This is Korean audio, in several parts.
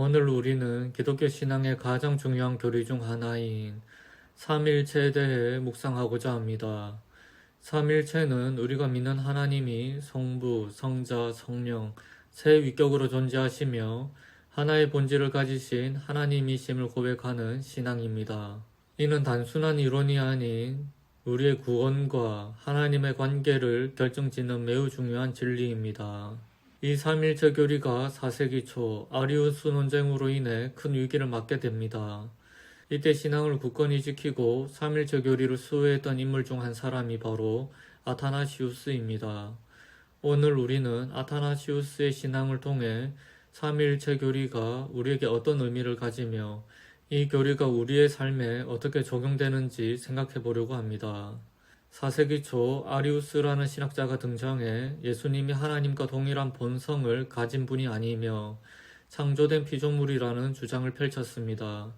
오늘 우리는 기독교 신앙의 가장 중요한 교리 중 하나인 삼일체에 대해 묵상하고자 합니다. 삼일체는 우리가 믿는 하나님이 성부, 성자, 성령, 세 위격으로 존재하시며 하나의 본질을 가지신 하나님이심을 고백하는 신앙입니다. 이는 단순한 이론이 아닌 우리의 구원과 하나님의 관계를 결정짓는 매우 중요한 진리입니다. 이 삼일체 교리가 4세기 초 아리우스 논쟁으로 인해 큰 위기를 맞게 됩니다. 이때 신앙을 굳건히 지키고 삼일체 교리를 수호했던 인물 중 한 사람이 바로 아타나시우스입니다. 오늘 우리는 아타나시우스의 신앙을 통해 삼일체 교리가 우리에게 어떤 의미를 가지며 이 교리가 우리의 삶에 어떻게 적용되는지 생각해 보려고 합니다. 4세기 초 아리우스라는 신학자가 등장해 예수님이 하나님과 동일한 본성을 가진 분이 아니며 창조된 피조물이라는 주장을 펼쳤습니다.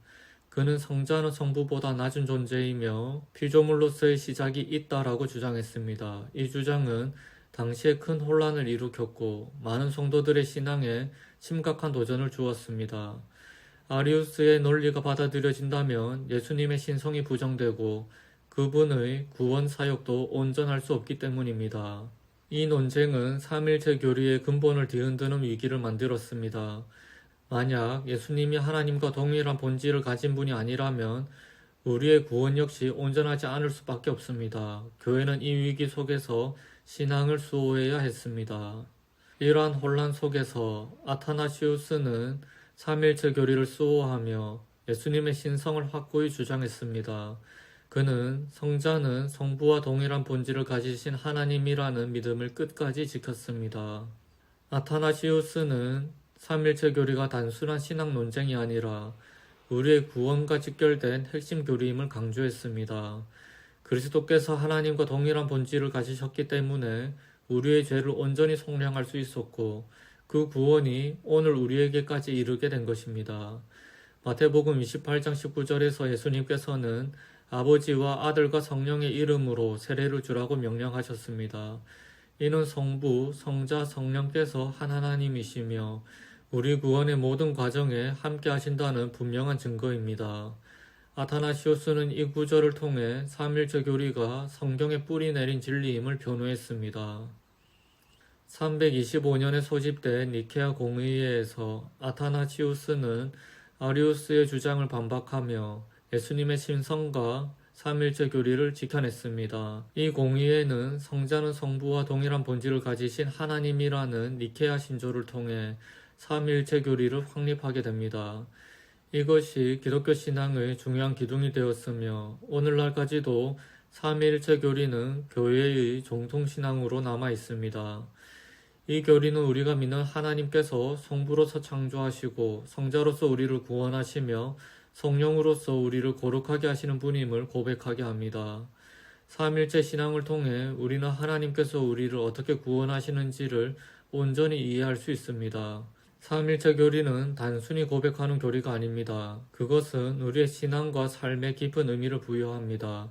그는 성자는 성부보다 낮은 존재이며 피조물로서의 시작이 있다라고 주장했습니다. 이 주장은 당시에 큰 혼란을 일으켰고 많은 성도들의 신앙에 심각한 도전을 주었습니다. 아리우스의 논리가 받아들여진다면 예수님의 신성이 부정되고 그분의 구원 사역도 온전할 수 없기 때문입니다. 이 논쟁은 삼일체 교리의 근본을 뒤흔드는 위기를 만들었습니다. 만약 예수님이 하나님과 동일한 본질을 가진 분이 아니라면 우리의 구원 역시 온전하지 않을 수밖에 없습니다. 교회는 이 위기 속에서 신앙을 수호해야 했습니다. 이러한 혼란 속에서 아타나시우스는 삼일체 교리를 수호하며 예수님의 신성을 확고히 주장했습니다. 그는 성자는 성부와 동일한 본질을 가지신 하나님이라는 믿음을 끝까지 지켰습니다. 아타나시우스는 삼일체 교리가 단순한 신학 논쟁이 아니라 우리의 구원과 직결된 핵심 교리임을 강조했습니다. 그리스도께서 하나님과 동일한 본질을 가지셨기 때문에 우리의 죄를 온전히 속량할 수 있었고 그 구원이 오늘 우리에게까지 이르게 된 것입니다. 마태복음 28장 19절에서 예수님께서는 아버지와 아들과 성령의 이름으로 세례를 주라고 명령하셨습니다. 이는 성부, 성자, 성령께서 한 하나님이시며 우리 구원의 모든 과정에 함께 하신다는 분명한 증거입니다. 아타나시오스는 이 구절을 통해 삼일체 교리가 성경에 뿌리 내린 진리임을 변호했습니다. 325년에 소집된 니케아 공의회에서 아타나시우스는 아리우스의 주장을 반박하며 예수님의 신성과 삼일체 교리를 지켜냈습니다. 이 공의회는 성자는 성부와 동일한 본질을 가지신 하나님이라는 니케아 신조를 통해 삼일체 교리를 확립하게 됩니다. 이것이 기독교 신앙의 중요한 기둥이 되었으며 오늘날까지도 삼일체 교리는 교회의 정통 신앙으로 남아 있습니다. 이 교리는 우리가 믿는 하나님께서 성부로서 창조하시고 성자로서 우리를 구원하시며 성령으로서 우리를 거룩하게 하시는 분임을 고백하게 합니다. 삼일체 신앙을 통해 우리는 하나님께서 우리를 어떻게 구원하시는지를 온전히 이해할 수 있습니다. 삼일체 교리는 단순히 고백하는 교리가 아닙니다. 그것은 우리의 신앙과 삶에 깊은 의미를 부여합니다.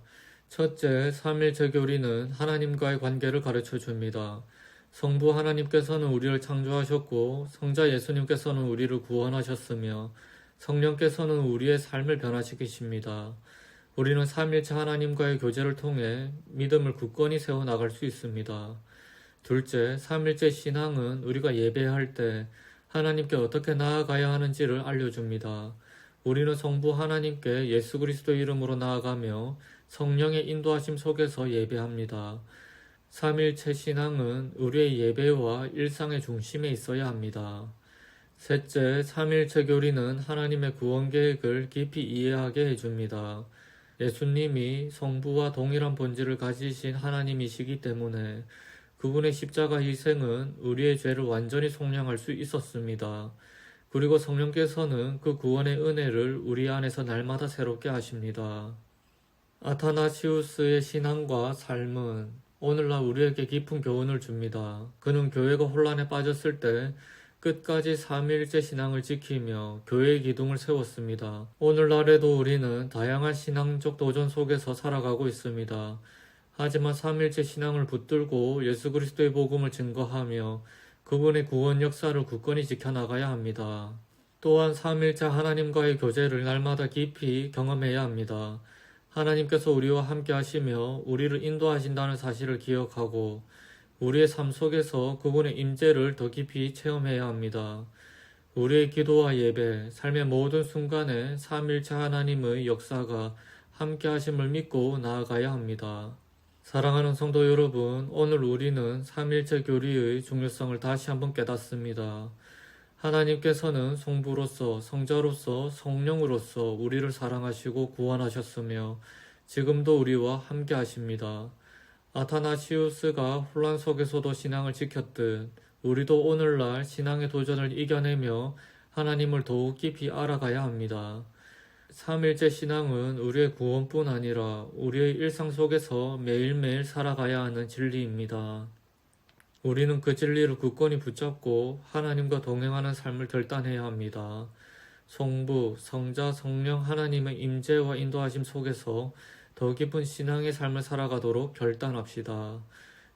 첫째, 삼일체 교리는 하나님과의 관계를 가르쳐 줍니다. 성부 하나님께서는 우리를 창조하셨고 성자 예수님께서는 우리를 구원하셨으며 성령께서는 우리의 삶을 변화시키십니다. 우리는 삼일체 하나님과의 교제를 통해 믿음을 굳건히 세워 나갈 수 있습니다. 둘째, 삼일체 신앙은 우리가 예배할 때 하나님께 어떻게 나아가야 하는지를 알려줍니다. 우리는 성부 하나님께 예수 그리스도 이름으로 나아가며 성령의 인도하심 속에서 예배합니다. 삼일체 신앙은 우리의 예배와 일상의 중심에 있어야 합니다. 셋째, 삼일체 교리는 하나님의 구원 계획을 깊이 이해하게 해줍니다. 예수님이 성부와 동일한 본질을 가지신 하나님이시기 때문에 그분의 십자가 희생은 우리의 죄를 완전히 속량할 수 있었습니다. 그리고 성령께서는 그 구원의 은혜를 우리 안에서 날마다 새롭게 하십니다. 아타나시우스의 신앙과 삶은 오늘날 우리에게 깊은 교훈을 줍니다. 그는 교회가 혼란에 빠졌을 때 끝까지 삼일째 신앙을 지키며 교회의 기둥을 세웠습니다. 오늘날에도 우리는 다양한 신앙적 도전 속에서 살아가고 있습니다. 하지만 삼일째 신앙을 붙들고 예수 그리스도의 복음을 증거하며 그분의 구원 역사를 굳건히 지켜나가야 합니다. 또한 삼일째 하나님과의 교제를 날마다 깊이 경험해야 합니다. 하나님께서 우리와 함께 하시며 우리를 인도하신다는 사실을 기억하고 우리의 삶 속에서 그분의 임재를 더 깊이 체험해야 합니다. 우리의 기도와 예배, 삶의 모든 순간에 삼일체 하나님의 역사가 함께 하심을 믿고 나아가야 합니다. 사랑하는 성도 여러분, 오늘 우리는 삼일체 교리의 중요성을 다시 한번 깨닫습니다. 하나님께서는 성부로서, 성자로서, 성령으로서 우리를 사랑하시고 구원하셨으며 지금도 우리와 함께 하십니다. 아타나시우스가 혼란 속에서도 신앙을 지켰듯 우리도 오늘날 신앙의 도전을 이겨내며 하나님을 더욱 깊이 알아가야 합니다. 삼일째 신앙은 우리의 구원뿐 아니라 우리의 일상 속에서 매일매일 살아가야 하는 진리입니다. 우리는 그 진리를 굳건히 붙잡고 하나님과 동행하는 삶을 결단해야 합니다. 성부, 성자, 성령 하나님의 임재와 인도하심 속에서 더 깊은 신앙의 삶을 살아가도록 결단합시다.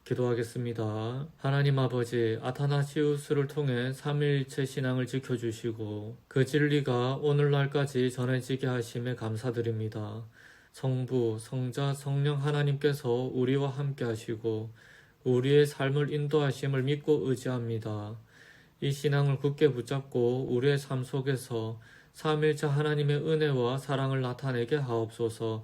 기도하겠습니다. 하나님 아버지, 아타나시우스를 통해 삼위일체 신앙을 지켜주시고 그 진리가 오늘날까지 전해지게 하심에 감사드립니다. 성부, 성자, 성령 하나님께서 우리와 함께 하시고 우리의 삶을 인도하심을 믿고 의지합니다. 이 신앙을 굳게 붙잡고 우리의 삶 속에서 삼일차 하나님의 은혜와 사랑을 나타내게 하옵소서